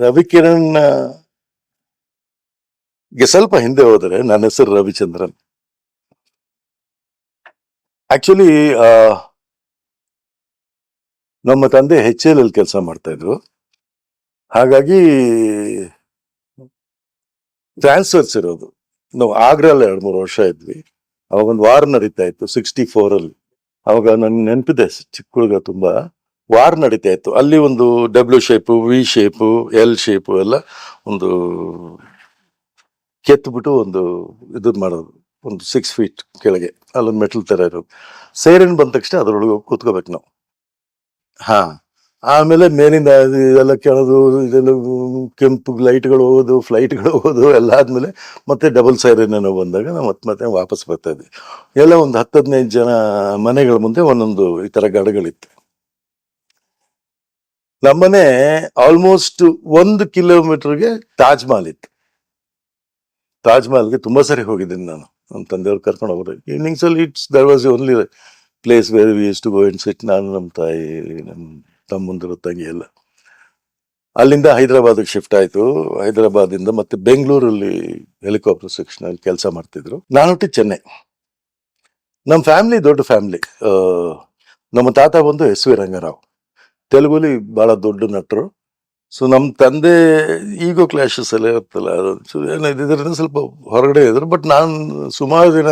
ರವಿಕಿರಣ್ಗೆ ಸ್ವಲ್ಪ ಹಿಂದೆ ಹೋದರೆ ನನ್ನ ಹೆಸರು ರವಿಚಂದ್ರನ್. ಆಕ್ಚುಲಿ ನಮ್ಮ ತಂದೆ ಹೆಚ್ ಎಲ್ ಅಲ್ಲಿ ಕೆಲಸ ಮಾಡ್ತಾ ಇದ್ರು ಹಾಗಾಗಿ ಟ್ರಾನ್ಸ್ಫರ್ಸ್ ಇರೋದು. ನಾವು ಆಗ್ರಲ್ಲಿ ಎರಡು ಮೂರು ವರ್ಷ ಇದ್ವಿ. ಅವಾಗ ಒಂದು ವಾರ್ ನಡೀತಾ ಇತ್ತು ಸಿಕ್ಸ್ಟಿ ಫೋರ್ ಅಲ್ಲಿ. ಅವಾಗ ನನ್ಗೆ ನೆನಪಿದೆ ಚಿಕ್ಕ ಹುಡುಗ ತುಂಬಾ. ವಾರ್ ನಡೀತಾ ಇತ್ತು. ಅಲ್ಲಿ ಒಂದು W shape V shape L shape ಎಲ್ಲ ಒಂದು ಕೆತ್ತಿಬಿಟ್ಟು ಒಂದು ಇದು ಮಾಡೋದು. ಒಂದು ಸಿಕ್ಸ್ ಫೀಟ್ ಕೆಳಗೆ. ಅಲ್ಲೊಂದು ಮೆಟಲ್ ಥರ ಇರೋದು. ಸೈರನ್ ಬಂದ ತಕ್ಷಣ ಅದರೊಳಗೆ ಕೂತ್ಕೋಬೇಕು ನಾವು. ಹಾಂ. ಆಮೇಲೆ ಮೇಲಿಂದ ಇದೆಲ್ಲ ಕೆಳದು, ಇದೆಲ್ಲ ಕೆಂಪು ಲೈಟ್ಗಳು ಹೋಗೋದು ಫ್ಲೈಟ್ಗಳು ಹೋಗೋದು, ಎಲ್ಲ ಆದಮೇಲೆ ಮತ್ತೆ ಡಬಲ್ ಸೈರನ್ ಬಂದಾಗ ನಾವು ಮತ್ತೆ ಮತ್ತೆ ವಾಪಸ್ ಬರ್ತಾ ಇದ್ವಿ. ಎಲ್ಲ ಒಂದು ಹತ್ತು ಹದಿನೈದು ಜನ ಮನೆಗಳ ಮುಂದೆ ಒಂದೊಂದು ಈ ಥರ ಗಡಗಳಿತ್ತು. ನಮ್ಮನೆ ಆಲ್ಮೋಸ್ಟ್ ಒಂದು ಕಿಲೋಮೀಟರ್ಗೆ ತಾಜ್ ಮಹಲ್ ಇತ್ತು. ತಾಜ್ ಮಹಲ್ಗೆ ತುಂಬಾ ಸರಿ ಹೋಗಿದ್ದೀನಿ ನಾನು. ನಮ್ಮ ತಂದೆಯವ್ರು ಕರ್ಕೊಂಡು ಹೋಗೋದು ಈವ್ನಿಂಗ್ಸ್ ಅಲ್ಲಿ it's there was only place where we to go and sit ನಾನು, ನಮ್ಮ ತಾಯಿ, ನಮ್ಮ ತಮ್ಮಂದಿರು, ತಂಗಿ ಎಲ್ಲ. ಅಲ್ಲಿಂದ ಹೈದರಾಬಾದ್ಗೆ ಶಿಫ್ಟ್ ಆಯಿತು. ಹೈದರಾಬಾದಿಂದ ಮತ್ತೆ ಬೆಂಗಳೂರಲ್ಲಿ ಹೆಲಿಕಾಪ್ಟರ್ ಸೆಕ್ಷನ್ ಅಲ್ಲಿ ಕೆಲಸ ಮಾಡ್ತಿದ್ರು. ನಾನು ಹುಟ್ಟಿ ಚೆನ್ನೈ. ನಮ್ಮ ಫ್ಯಾಮಿಲಿ ದೊಡ್ಡ ಫ್ಯಾಮಿಲಿ ನಮ್ಮ ತಾತ ಬಂದು ಎಸ್ ವಿ ರಂಗರಾವ್. ತೆಲುಗುಲಿ ಬಹಳ ದೊಡ್ಡ ನಟರು. ಸೊ ನಮ್ಮ ತಂದೆ ಈಗೋ ಕ್ಲಾಶಸ್ ಎಲ್ಲ ಇರುತ್ತಲ್ಲ ಸೊ ಏನಾಯ್ತು ಇದರಿಂದ ಸ್ವಲ್ಪ ಹೊರಗಡೆ ಇದ್ರು ಬಟ್ ನಾನು ಸುಮಾರು ದಿನ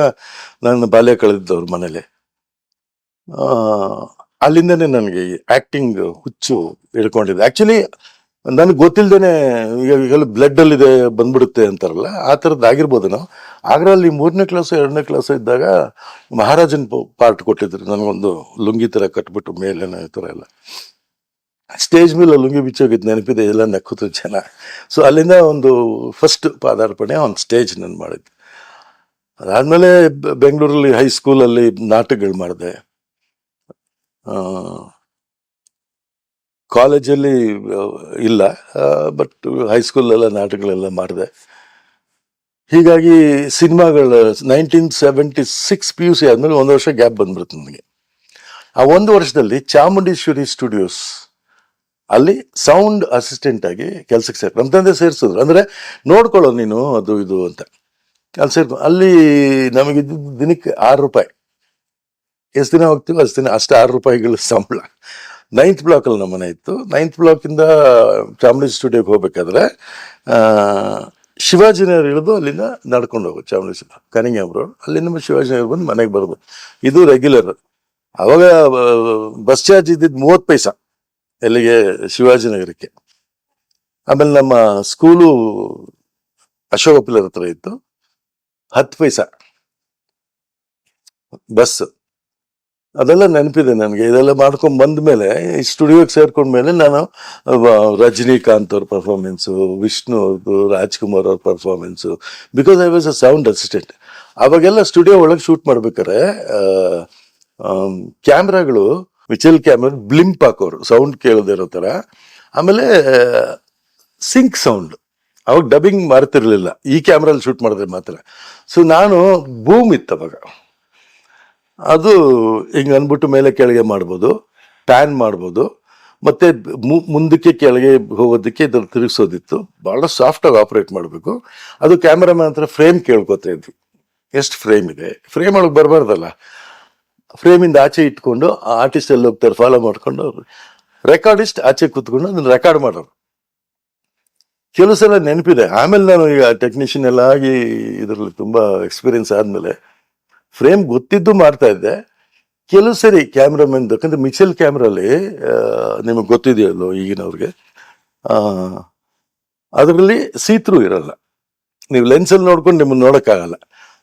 ನನ್ನ ಬಾಲ್ಯ ಕಳೆದಿದ್ದವ್ರ ಮನೇಲಿ. ಆ, ಅಲ್ಲಿಂದನೇ ನನಗೆ ಆ್ಯಕ್ಟಿಂಗ್ ಹುಚ್ಚು ಹಿಡ್ಕೊಂಡಿದ್ದೆ. ಆ್ಯಕ್ಚುಲಿ ನನಗೆ ಗೊತ್ತಿಲ್ದೇನೆ ಈಗ ಈಗೆಲ್ಲ ಬ್ಲಡ್ ಅಲ್ಲಿ ಇದೆ ಬಂದ್ಬಿಡುತ್ತೆ ಅಂತಾರಲ್ಲ ಆ ಥರದ್ದು ಆಗಿರ್ಬೋದು ನಾವು. ಆಗ್ರಲ್ಲಿ ಮೂರನೇ ಕ್ಲಾಸು ಎರಡನೇ ಕ್ಲಾಸು ಇದ್ದಾಗ ಮಹಾರಾಜನ್ ಪಾರ್ಟ್ ಕೊಟ್ಟಿದ್ರು ನನಗೊಂದು ಲುಂಗಿ ಥರ ಕಟ್ಬಿಟ್ಟು ಮೇಲೇನೋ ಈ ಥರ ಎಲ್ಲ. ಸ್ಟೇಜ್ ಮೇಲೆ ಲುಂಗಿ ಬಿಚ್ಚೋಗಿದ್ದು ನೆನಪಿದೆ, ಎಲ್ಲ ನಕ್ಕುತ್ತು ಜನ. ಸೊ ಅಲ್ಲಿಂದ ಒಂದು ಫಸ್ಟ್ ಪಾದಾರ್ಪಣೆ ಒಂದು ಸ್ಟೇಜ್ ನಾನು ಮಾಡಿದ್ದೆ. ಅದಾದಮೇಲೆ ಬೆಂಗಳೂರಲ್ಲಿ ಹೈಸ್ಕೂಲಲ್ಲಿ ನಾಟಕಗಳು ಮಾಡಿದೆ. ಕಾಲೇಜಲ್ಲಿ ಇಲ್ಲ ಬಟ್ ಹೈಸ್ಕೂಲೆಲ್ಲ ನಾಟಕಗಳೆಲ್ಲ ಮಾಡಿದೆ. ಹೀಗಾಗಿ ಸಿನಿಮಾಗಳ nineteen seventy six P U C ಆದಮೇಲೆ ಒಂದು ವರ್ಷ ಗ್ಯಾಪ್ ಬಂದ್ಬಿಡುತ್ತೆ ನನಗೆ. ಆ ಒಂದು ವರ್ಷದಲ್ಲಿ ಚಾಮುಂಡೇಶ್ವರಿ ಸ್ಟುಡಿಯೋಸ್ ಅಲ್ಲಿ ಸೌಂಡ್ ಅಸಿಸ್ಟೆಂಟ್ ಆಗಿ ಕೆಲಸಕ್ಕೆ ಸೇರ್ ನಮ್ಮ ತಂದೆ ಸೇರಿಸಿದ್ರು. ಅಂದರೆ ನೋಡ್ಕೊಳ್ಳೋ ನೀನು ಅದು ಇದು ಅಂತ. ಅಲ್ಲಿ ಸೇರ್ಕೊ ಅಲ್ಲಿ ನಮಗೆ ದಿನಕ್ಕೆ ಆರು ರೂಪಾಯಿ. ಎಷ್ಟು ದಿನ ಹೋಗ್ತೀವಿ ಅಷ್ಟು ದಿನ ಅಷ್ಟು ಆರು ರೂಪಾಯಿಗಳ ಸಂಬಳ. ನೈನ್ತ್ ಬ್ಲಾಕಲ್ಲಿ ನಮ್ಮ ಮನೆ ಇತ್ತು. ನೈನ್ತ್ ಬ್ಲಾಕಿಂದ ಚಾಮುಂಡಿ ಸ್ಟುಡಿಯೋಗೆ ಹೋಗ್ಬೇಕಾದ್ರೆ ಆ, ಶಿವಾಜಿನಗರ್ ಇಳಿದು ಅಲ್ಲಿಂದ ನಡ್ಕೊಂಡು ಹೋಗು ಚಾಮುಂಡಿ ಕನಿಂಗ್ಯಾಮ್ ರೋಡ್ ಅಲ್ಲಿಂದ ನಮ್ಮ ಶಿವಾಜಿನಗರ ಬಂದು ಮನೆಗೆ ಬರೋದು. ಇದು ರೆಗ್ಯುಲರ್ ಅವಾಗ ಬಸ್ ಚಾರ್ಜ್ ಇದ್ದಿದ್ದು ಮೂವತ್ತು ಪೈಸಾ. ಎಲ್ಲಿಗೆ? ಶಿವಾಜಿನಗರಕ್ಕೆ ಆಮೇಲೆ ನಮ್ಮ ಸ್ಕೂಲು ಅಶೋಕ ಪಿಲ್ಲರ್ ಹತ್ರ ಇತ್ತು. ಹತ್ತು ಪೈಸಾ. ಬಸ್. ಅದೆಲ್ಲ ನೆನಪಿದೆ ನನಗೆ. ಇದೆಲ್ಲ ಮಾಡ್ಕೊಂಡು ಬಂದ ಮೇಲೆ ಈ ಸ್ಟುಡಿಯೋಗೆ ಸೇರ್ಕೊಂಡ್ಮೇಲೆ ನಾನು ರಜನಿಕಾಂತ್ ಅವ್ರ ಪರ್ಫಾರ್ಮೆನ್ಸು ವಿಷ್ಣು ಅವ್ರದ್ದು ರಾಜ್ಕುಮಾರ್ ಅವ್ರ performance because I was a sound assistant ಅವಾಗೆಲ್ಲ ಸ್ಟುಡಿಯೋ ಒಳಗೆ ಶೂಟ್ ಮಾಡ್ಬೇಕಾರೆ ಕ್ಯಾಮ್ರಾಗಳು ವಿಚಲ್ ಕ್ಯಾಮ್ರ ಬ್ಲಿಂಪ್ ಹಾಕೋರು ಸೌಂಡ್ ಕೇಳದಿರೋ ಥರ. ಆಮೇಲೆ ಸಿಂಕ್ ಸೌಂಡ್ ಅವಾಗ ಡಬ್ಬಿಂಗ್ ಮಾಡ್ತಿರ್ಲಿಲ್ಲ ಈ ಕ್ಯಾಮ್ರಲ್ಲಿ ಶೂಟ್ ಮಾಡಿದ್ರೆ ಮಾತ್ರ. ಸೊ ನಾನು ಬೂಮ್ ಇತ್ತು ಅವಾಗ ಅದು ಹಿಂಗೆ ಅಂದ್ಬಿಟ್ಟು ಮೇಲೆ ಕೆಳಗೆ ಮಾಡ್ಬೋದು ಪ್ಯಾನ್ ಮಾಡ್ಬೋದು, ಮತ್ತು ಮುಂದಕ್ಕೆ ಕೆಳಗೆ ಹೋಗೋದಕ್ಕೆ ಇದ್ರ ತಿರುಗಿಸೋದಿತ್ತು. ಭಾಳ ಸಾಫ್ಟಾಗಿ ಆಪರೇಟ್ ಮಾಡಬೇಕು. ಅದು ಕ್ಯಾಮ್ರಾಮನ್ ಹತ್ರ ಫ್ರೇಮ್ ಕೇಳ್ಕೊತಾ ಇದ್ವಿ. ಎಷ್ಟು ಫ್ರೇಮ್ ಇದೆ? ಫ್ರೇಮ್ ಒಳಗೆ ಬರಬಾರ್ದಲ್ಲ. ಫ್ರೇಮಿಂದ ಆಚೆ ಇಟ್ಕೊಂಡು ಆ ಆರ್ಟಿಸ್ಟ್ ಎಲ್ಲ ಹೋಗ್ತಾರೆ ಫಾಲೋ ಮಾಡ್ಕೊಂಡು ರೆಕಾರ್ಡಿಸ್ಟ್ ಆಚೆ ಕೂತ್ಕೊಂಡು ಅದನ್ನ ರೆಕಾರ್ಡ್ ಮಾಡೋರು. ಕೆಲವು ಸಲ ನೆನಪಿದೆ. ಆಮೇಲೆ ನಾನು ಈಗ ಟೆಕ್ನಿಷಿಯನ್ ಎಲ್ಲ ಆಗಿ ಇದರಲ್ಲಿ ತುಂಬಾ ಎಕ್ಸ್ಪೀರಿಯನ್ಸ್ ಆದಮೇಲೆ ಫ್ರೇಮ್ ಗೊತ್ತಿದ್ದು ಮಾಡ್ತಾ ಇದ್ದೆ. ಕೆಲವು ಸರಿ ಕ್ಯಾಮ್ರಾಮನ್ ಯಾಕಂದ್ರೆ ಮಿಕ್ಸೆಲ್ ಕ್ಯಾಮ್ರಲ್ಲಿ ನಿಮಗೆ ಗೊತ್ತಿದೆಯಲ್ಲೋ ಈಗಿನವ್ರಿಗೆ ಅದರಲ್ಲಿ ಸೀತ್ರೂ ಇರಲ್ಲ. ನೀವು ಲೆನ್ಸಲ್ಲಿ ನೋಡ್ಕೊಂಡು ನಿಮ್ಮನ್ನ ನೋಡೋಕ್ಕಾಗಲ್ಲ.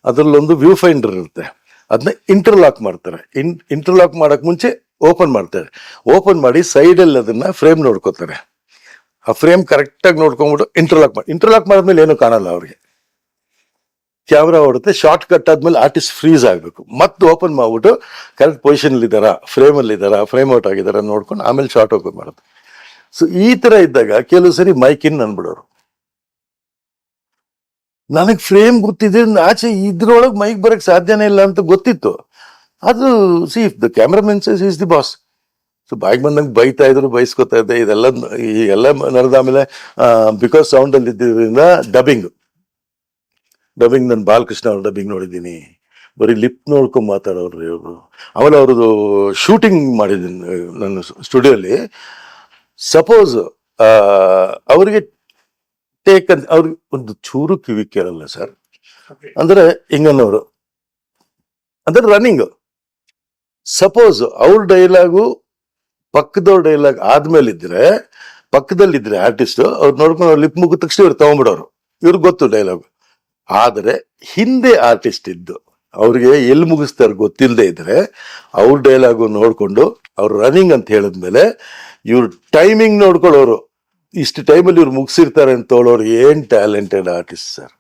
ಅದರಲ್ಲೊಂದು ವ್ಯೂ ಫೈಂಡರ್ ಇರುತ್ತೆ. ಅದನ್ನ ಇಂಟರ್ಲಾಕ್ ಮಾಡ್ತಾರೆ. ಇನ್ ಇಂಟರ್ಲಾಕ್ ಮಾಡಕ್ ಮುಂಚೆ ಓಪನ್ ಮಾಡ್ತಾರೆ. ಓಪನ್ ಮಾಡಿ ಸೈಡಲ್ಲಿ ಅದನ್ನ ಫ್ರೇಮ್ ನೋಡ್ಕೋತಾರೆ. ಆ ಫ್ರೇಮ್ ಕರೆಕ್ಟಾಗಿ ನೋಡ್ಕೊಂಡ್ಬಿಟ್ಟು ಇಂಟರ್ಲಾಕ್ ಮಾಡಿ ಇಂಟರ್ಲಾಕ್ ಮಾಡಿದ್ಮೇಲೆ ಏನು ಕಾಣಲ್ಲ ಅವ್ರಿಗೆ. ಕ್ಯಾಮ್ರಾ ಹೊಡುತ್ತೆ ಶಾರ್ಟ್ ಕಟ್ ಆದ್ಮೇಲೆ ಆರ್ಟಿಸ್ಟ್ ಫ್ರೀಸ್ ಆಗಬೇಕು. ಮತ್ತೆ ಓಪನ್ ಮಾಡ್ಬಿಟ್ಟು ಕರೆಕ್ಟ್ ಪೊಸಿಷನ್ ಇದ್ದಾರಾ ಫ್ರೇಮ್ ಅಲ್ಲಿ ಇದ್ದಾರಾ ಫ್ರೇಮ್ ಔಟ್ ಆಗಿದಾರ ನೋಡ್ಕೊಂಡು ಆಮೇಲೆ ಶಾರ್ಟ್ ಓಪನ್ ಮಾಡೋದು ಸೊ ಈ ತರ ಇದ್ದಾಗ ಕೆಲವು ಸರಿ ಮೈಕ್ ಇನ್ ಅನ್ಬಿಡೋರು. ನನಗೆ ಫ್ರೇಮ್ ಗೊತ್ತಿದೆ ಆಚೆ ಇದ್ರೊಳಗೆ ಮೈಕ್ ಬರಕ್ ಸಾಧ್ಯನೇ ಇಲ್ಲ ಅಂತ ಗೊತ್ತಿತ್ತು. ಅದು see the cameraman says is the boss so ಬಾಯಿಗೆ ಬಂದಂಗೆ ಬೈತಾ ಇದ್ರು, ಬೈಸ್ಕೊತಾ ಇದ್ದೆ. ಇದೆಲ್ಲ ಈ ಎಲ್ಲ ಆಮೇಲೆ ಬಿಕಾಸ್ ಸೌಂಡ್ ಅಲ್ಲಿ ಇದ್ದಿದ್ದರಿಂದ ಡಬ್ಬಿಂಗ್ ಡಬ್ಬಿಂಗ್ ನಾನು ಬಾಲಕೃಷ್ಣ ಅವ್ರ ಡಬ್ಬಿಂಗ್ ನೋಡಿದ್ದೀನಿ. ಬರೀ ಲಿಪ್ ನೋಡ್ಕೊಂಡು ಮಾತಾಡೋರು ಇವರು. ಆಮೇಲೆ ಅವ್ರದ್ದು ಶೂಟಿಂಗ್ ಮಾಡಿದ್ದೀನಿ, ನನ್ನ ಸ್ಟುಡಿಯೋಲಿ ಸಪೋಸ್ ಅವರಿಗೆ ಟೇಕ್ ಅಂತ ಅವ್ರಿಗೆ ಒಂದು ಚೂರು ಕಿವಿ ಕೇಳಲ್ಲ ಸರ್. ಅಂದ್ರೆ ಹಿಂಗನ್ನೋರು. ಅಂದ್ರೆ ರನ್ನಿಂಗ್ ಸಪೋಸ್ ಅವ್ರ ಡೈಲಾಗು ಪಕ್ಕದವ್ರ ಡೈಲಾಗ್ ಆದ್ಮೇಲೆ ಇದ್ರೆ ಪಕ್ಕದಲ್ಲಿದ್ರೆ ಆರ್ಟಿಸ್ಟ್ ಅವ್ರು ನೋಡ್ಕೊಂಡು ಲಿಪ್ ಮುಗಿದ ತಕ್ಷಣ ಇವ್ರು ತಗೊಂಡ್ಬಿಡೋರು ಇವ್ರಿಗೆ ಗೊತ್ತು ಡೈಲಾಗ್ ಆದರೆ ಹಿಂದೆ ಆರ್ಟಿಸ್ಟ್ ಇದ್ದು, ಅವ್ರಿಗೆ ಎಲ್ಲಿ ಮುಗಿಸ್ತಾರೆ ಗೊತ್ತಿಲ್ಲದೆ ಇದ್ರೆ, ಅವ್ರ ಡೈಲಾಗು ನೋಡ್ಕೊಂಡು ಅವ್ರು ರನ್ನಿಂಗ್ ಅಂತ ಹೇಳಿದ್ಮೇಲೆ ಇವ್ರ ಟೈಮಿಂಗ್ ನೋಡ್ಕೊಳ್ಳೋರು. ಇಷ್ಟು ಟೈಮಲ್ಲಿ ಇವ್ರು ಮುಗಿಸಿರ್ತಾರೆ ಅಂತ ಹೇಳೋರು ಏನು ಟ್ಯಾಲೆಂಟೆಡ್ ಆರ್ಟಿಸ್ಟ್ ಸರ್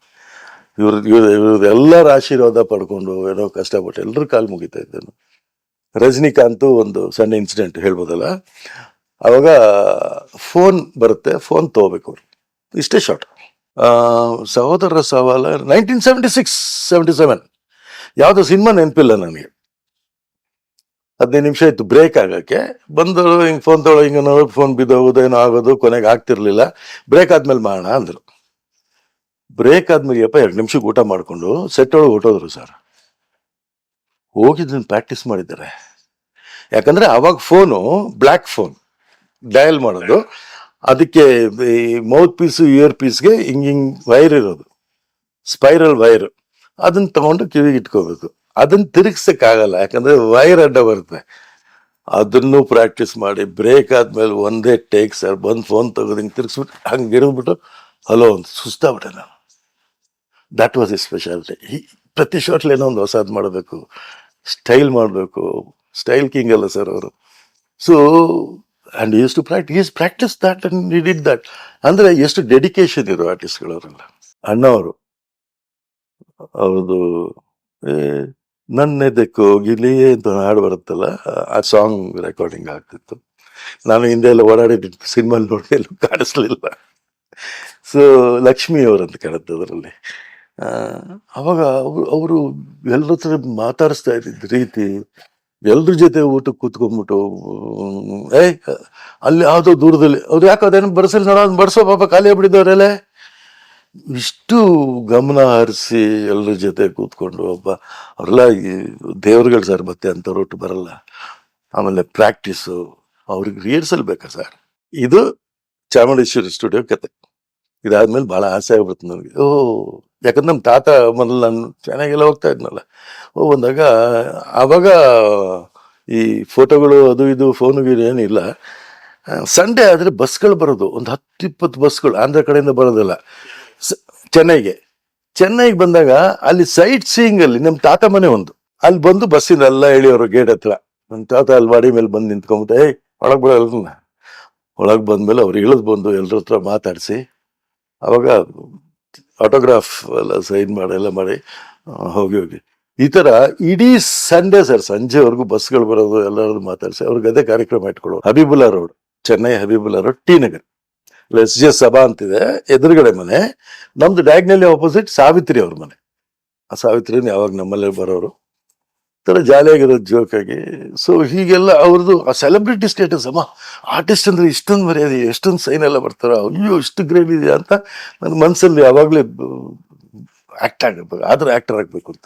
ಇವ್ರ ಇವ್ರ ಎಲ್ಲರ ಆಶೀರ್ವಾದ ಪಡ್ಕೊಂಡು ಏನೋ ಕಷ್ಟಪಟ್ಟು ಎಲ್ಲರೂ ಕಾಲು ಮುಗಿತಾ ಇದ್ದೇನೆ. ರಜನಿಕಾಂತ್ ಒಂದು ಸಣ್ಣ ಇನ್ಸಿಡೆಂಟ್ ಹೇಳ್ಬೋದಲ್ಲ? ಅವಾಗ ಫೋನ್ ಬರುತ್ತೆ ಫೋನ್ ತಗೋಬೇಕು ಅವ್ರು. ಇಷ್ಟೇ ಶಾರ್ಟ್ ಸಹೋದರರ ಸವಾಲ nineteen seventy six seventy seven ಯಾವುದೋ ಸಿನಿಮಾ ನೆನಪಿಲ್ಲ ನನಗೆ. ಹದಿನೈದು ನಿಮಿಷ ಇತ್ತು ಬ್ರೇಕ್ ಆಗಕ್ಕೆ. ಬಂದರು ಹಿಂಗೆ ಫೋನ್ ತೊಳೆ, ಹಿಂಗೆ ಫೋನ್ ಬಿದ್ದೋಗೋದು, ಏನೋ ಆಗೋದು, ಕೊನೆಗೆ ಆಗ್ತಿರ್ಲಿಲ್ಲ. ಬ್ರೇಕ್ ಆದ್ಮೇಲೆ ಮಾಡೋಣ ಅಂದರು. ಬ್ರೇಕ್ ಆದ್ಮೇಲೆ, ಯಪ್ಪ, ಎರಡು ನಿಮಿಷಕ್ಕೆ ಊಟ ಮಾಡಿಕೊಂಡು ಸೆಟ್ ಒಳಗೆ ಹೊಟ್ಟೋದ್ರು ಸರ್ ಹೋಗಿದ್ದನ್ನು ಪ್ರಾಕ್ಟೀಸ್ ಮಾಡಿದ್ದಾರೆ. ಯಾಕಂದರೆ ಅವಾಗ ಫೋನು ಬ್ಲ್ಯಾಕ್ ಫೋನ್ ಡಯಲ್ ಮಾಡೋದು. ಅದಕ್ಕೆ, ಈ ಮೌತ್ ಪೀಸು ಇಯರ್ ಪೀಸ್ಗೆ ಹಿಂಗೆ ಹಿಂಗೆ ವೈರ್ ಇರೋದು. ಸ್ಪೈರಲ್ ವೈರ್ ಅದನ್ನು ತಗೊಂಡು ಕಿವಿಗೆ ಇಟ್ಕೋಬೇಕು. ಅದನ್ನ ತಿರುಗಿಸಕ್ಕಾಗಲ್ಲ. ಯಾಕಂದ್ರೆ ವೈರ್ ಅಡ್ಡ ಬರುತ್ತೆ. ಅದನ್ನು ಪ್ರಾಕ್ಟೀಸ್ ಮಾಡಿ ಬ್ರೇಕ್ ಆದ್ಮೇಲೆ ಒಂದೇ ಟೇಕ್ ಸರ್ ಬಂದು ಫೋನ್ ತೆಗೆದು ಹಿಂಗೆ ತಿರುಗಿಸ್ಬಿಟ್ಟು ಹಂಗೆ ಇರಿದ್ಬಿಟ್ಟು ಹಲೋ ಅಂತ ಸುಸ್ತಾಗ್ಬಿಟ್ಟೆ ನಾನು. ದಟ್ ವಾಸ್ ಎ ಸ್ಪೆಷಾಲಿಟಿ ಈ ಪ್ರತಿ ಶಾಟ್ಲಿ ಏನೋ ಒಂದು ಹೊಸದು ಮಾಡಬೇಕು. ಸ್ಟೈಲ್ ಮಾಡಬೇಕು. ಸ್ಟೈಲ್ ಕಿಂಗ್ ಅಲ್ಲ ಸರ್ ಅವರು. So and use to practice is practice that and it that ಅಂದರೆ ಎಷ್ಟು ಡೆಡಿಕೇಶನ್ ಇರೋ ಆರ್ಟಿಸ್ಟ್ಗಳವರೆಲ್ಲ ಅಣ್ಣವರು. ಅವ್ರದ್ದು ನನ್ನೆದೆ ಕೋಗಿಲಿ ಅಂತ ಹಾಡು ಬರುತ್ತಲ್ಲ, ಆ ಸಾಂಗ್ ರೆಕಾರ್ಡಿಂಗ್ ಆಗ್ತಿತ್ತು. ನಾನು ಹಿಂದೆ ಎಲ್ಲ ಓಡಾಡಿದ್ದು ಸಿನಿಮಾ ನೋಡಿ ಎಲ್ಲೂ ಕಾಣಿಸ್ಲಿಲ್ಲ. ಸೊ ಲಕ್ಷ್ಮಿ ಅವರಂತ ಕಾಣುತ್ತೆ ಅದರಲ್ಲಿ. ಅವಾಗ ಅವರು ಅವರು ಎಲ್ಲರ ಹತ್ರ ಮಾತಾಡಿಸ್ತಾ ಇದ್ದಿದ್ದ ರೀತಿ ಎಲ್ರ ಜೊತೆ ಊಟಕ್ಕೆ ಕೂತ್ಕೊಂಡ್ಬಿಟ್ಟು, ಏಯ್, ಅಲ್ಲಿ ಯಾವುದೋ ದೂರದಲ್ಲಿ, ಅವ್ರು ಯಾಕೆ ಅದೇನು ಬಡಿಸಲಿ ನೋಡೋ ಬಡಿಸೋ ಪಾಪ ಖಾಲಿ ಆಗ್ಬಿಟ್ಟಿದ್ದವರೆಲ್ಲ ಇಷ್ಟು ಗಮನ ಹರಿಸಿ ಎಲ್ಲರ ಜೊತೆ ಕೂತ್ಕೊಂಡು ಒಬ್ಬ ಅವರೆಲ್ಲ ದೇವ್ರುಗಳು ಸರ್ ಮತ್ತೆ ಅಂಥವ್ರು ಒಟ್ಟು ಬರಲ್ಲ. ಆಮೇಲೆ ಪ್ರಾಕ್ಟೀಸು ಅವ್ರಿಗೆ ರಿಹರ್ಸಲ್ ಬೇಕಾ ಸರ್? ಇದು ಚಾಮುಂಡೇಶ್ವರಿ ಸ್ಟುಡಿಯೋ ಕತೆ. ಇದಾದ್ಮೇಲೆ ಭಾಳ ಆಸೆ ಆಗ್ಬಿಡ್ತು ನನಗೆ. ಓ, ಯಾಕಂದ್ರೆ ನಮ್ಮ ತಾತ ಮೊದಲು ನಾನು ಚೆನ್ನಾಗೆಲ್ಲ ಹೋಗ್ತಾ ಇದ್ನಲ್ಲ. ಓ, ಬಂದಾಗ ಆವಾಗ ಈ ಫೋಟೋಗಳು ಅದು ಇದು ಫೋನುಗಳು ಏನಿಲ್ಲ ಸಂಡೇ ಆದರೆ ಬಸ್ಗಳು ಬರೋದು. ಒಂದು ಹತ್ತು ಇಪ್ಪತ್ತು ಬಸ್ಗಳು ಆಂಧ್ರ ಕಡೆಯಿಂದ ಬರೋದಿಲ್ಲ. ಚೆನ್ನೈಗೆ. ಚೆನ್ನೈಗೆ ಬಂದಾಗ ಅಲ್ಲಿ ಸೈಟ್ ಸೀಯಿಂಗ್ ಅಲ್ಲಿ ನಮ್ಮ ತಾತ ಮನೆ ಒಂದು. ಅಲ್ಲಿ ಬಂದು ಬಸ್ಸಿಂದ ಎಲ್ಲ ಎಳಿಯೋರು ಗೇಟ್ ಹತ್ರ. ನಮ್ಮ ತಾತ ಅಲ್ಲಿ ಮಾಡಿ ಮೇಲೆ ಬಂದು ನಿಂತ್ಕೊಂಬಿಟ್ಟು ಏಯ್, ಒಳಗೆ ಬಿಡಲ್ಲ ಒಳಗೆ ಬಂದ್ಮೇಲೆ ಅವ್ರು ಇಳಿದು ಬಂದು ಎಲ್ಲರ ಹತ್ರ ಮಾತಾಡಿಸಿ, ಅವಾಗ ಆಟೋಗ್ರಾಫ್ ಎಲ್ಲ ಸೈನ್ ಮಾಡಿ, ಎಲ್ಲ ಮಾಡಿ ಹೋಗಿ ಹೋಗಿ. ಈ ಥರ ಇಡೀ ಸಂಡೇ ಸರ್ ಸಂಜೆವರೆಗೂ ಬಸ್ಗಳು ಬರೋದು ಎಲ್ಲರದ್ದು ಮಾತಾಡಿಸಿ ಅವ್ರಿಗೆ ಅದೇ ಕಾರ್ಯಕ್ರಮ ಇಟ್ಕೊಳ್ಳೋರು. Habibullah road Chennai Habibullah road T Nagar S G Sabha ಅಂತಿದೆ. ಎದುರುಗಡೆ ಮನೆ. ನಮ್ದು ಡಯಾಗ್ನಲ್ಲಿ ಆಪೋಸಿಟ್ ಸಾವಿತ್ರಿ ಅವ್ರ ಮನೆ. ಆ ಸಾವಿತ್ರಿನ ಯಾವಾಗ ನಮ್ಮಲ್ಲೇ ಬರೋರು? ಥರ ಜೋಕ್ ಆಗಿ. ಸೊ ಹೀಗೆಲ್ಲ ಅವ್ರದ್ದು ಆ ಸೆಲೆಬ್ರಿಟಿ ಸ್ಟೇಟಸ್ ಅಮ್ಮ. ಆರ್ಟಿಸ್ಟ್ ಅಂದ್ರೆ ಇಷ್ಟೊಂದು ಮರ್ಯಾದೆ, ಎಷ್ಟೊಂದು ಸೈನ್ ಎಲ್ಲ ಬರ್ತಾರ, ಅಯ್ಯೋ, ಇಷ್ಟು ಗ್ರೇಟ್ ಇದೆಯಾ ಅಂತ ನನ್ನ ಮನಸ್ಸಲ್ಲಿ ಯಾವಾಗಲೇ ಆಕ್ಟ್ ಆಗಬೇಕು. ಆದ್ರೂ ಆಕ್ಟರ್ ಆಗಬೇಕು ಅಂತ.